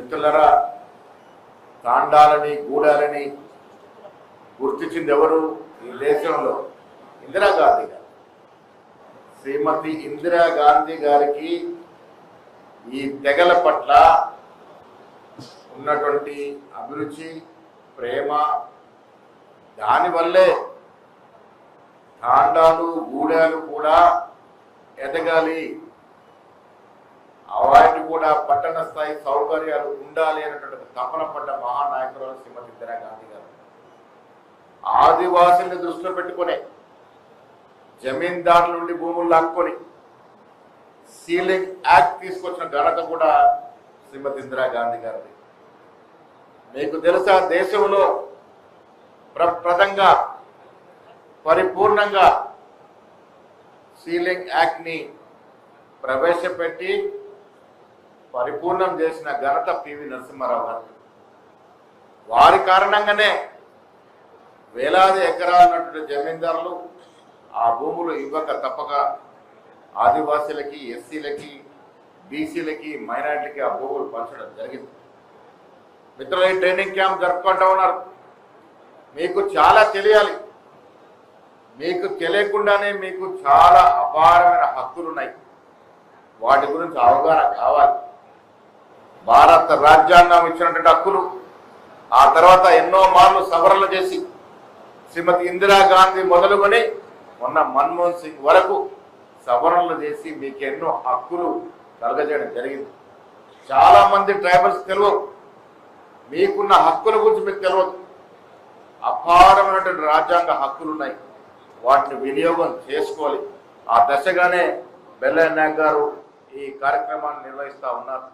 మిత్రులరా తాండాలని గూడాలని గుర్తించింది ఎవరు ఈ దేశంలో ఇందిరాగాంధీ గారు. శ్రీమతి ఇందిరాగాంధీ గారికి ఈ తెగల పట్ల ఉన్నటువంటి అభిరుచి ప్రేమ దానివల్లే తాండాలు గూడాలు కూడా ఎదగాలి కూడా పట్టణ స్థాయి సౌకర్యాలు ఉండాలి అనేటువంటి తపన పడ్డ మహానాయకురాలు శ్రీమతి ఇందిరాగాంధీ గారు. ఆదివాసుల్ని దృష్టిలో పెట్టుకునే జమీందారుల నుండి భూములు లాక్కొని సీలింగ్ యాక్ట్ తీసుకొచ్చిన ఘనత కూడా శ్రీమతి ఇందిరాగాంధీ గారిది. మీకు తెలుసా దేశంలో ప్రప్రదంగా పరిపూర్ణంగా సీలింగ్ యాక్ట్ని ప్రవేశపెట్టి పరిపూర్ణం చేసిన ఘనత పివి నరసింహారావు గారు. వారి కారణంగానే వేలాది ఎకరాలన్నటువంటి జమీందారులు ఆ భూములు ఇవ్వక తప్పక ఆదివాసీలకి ఎస్సీలకి బీసీలకి మైనారిటీలకి ఆ భూములు పంచడం జరిగింది. మిత్రులు ఈ ట్రైనింగ్ క్యాంప్ జరుపుకుంటా ఉన్నారు. మీకు చాలా తెలియాలి. మీకు తెలియకుండానే మీకు చాలా అపారమైన హక్కులు ఉన్నాయి వాటి గురించి అవగాహన కావాలి. భారత రాజ్యాంగం ఇచ్చినటువంటి హక్కులు. ఆ తర్వాత ఎన్నో మార్లు సవరణలు చేసి శ్రీమతి ఇందిరాగాంధీ మొదలుకొని మొన్న మన్మోహన్ సింగ్ వరకు సవరణలు చేసి మీకు ఎన్నో హక్కులు కలగజేయడం జరిగింది. చాలా మంది ట్రైబల్స్ తెలియదు మీకున్న హక్కుల గురించి మీకు తెలియదు. అపారమైనటువంటి రాజ్యాంగ హక్కులు ఉన్నాయి. వాటిని వినియోగం చేసుకోవాలి. ఆ దశగానే బెల్లయ్య నాయక్ గారు ఈ కార్యక్రమాన్ని నిర్వహిస్తూ ఉన్నారు.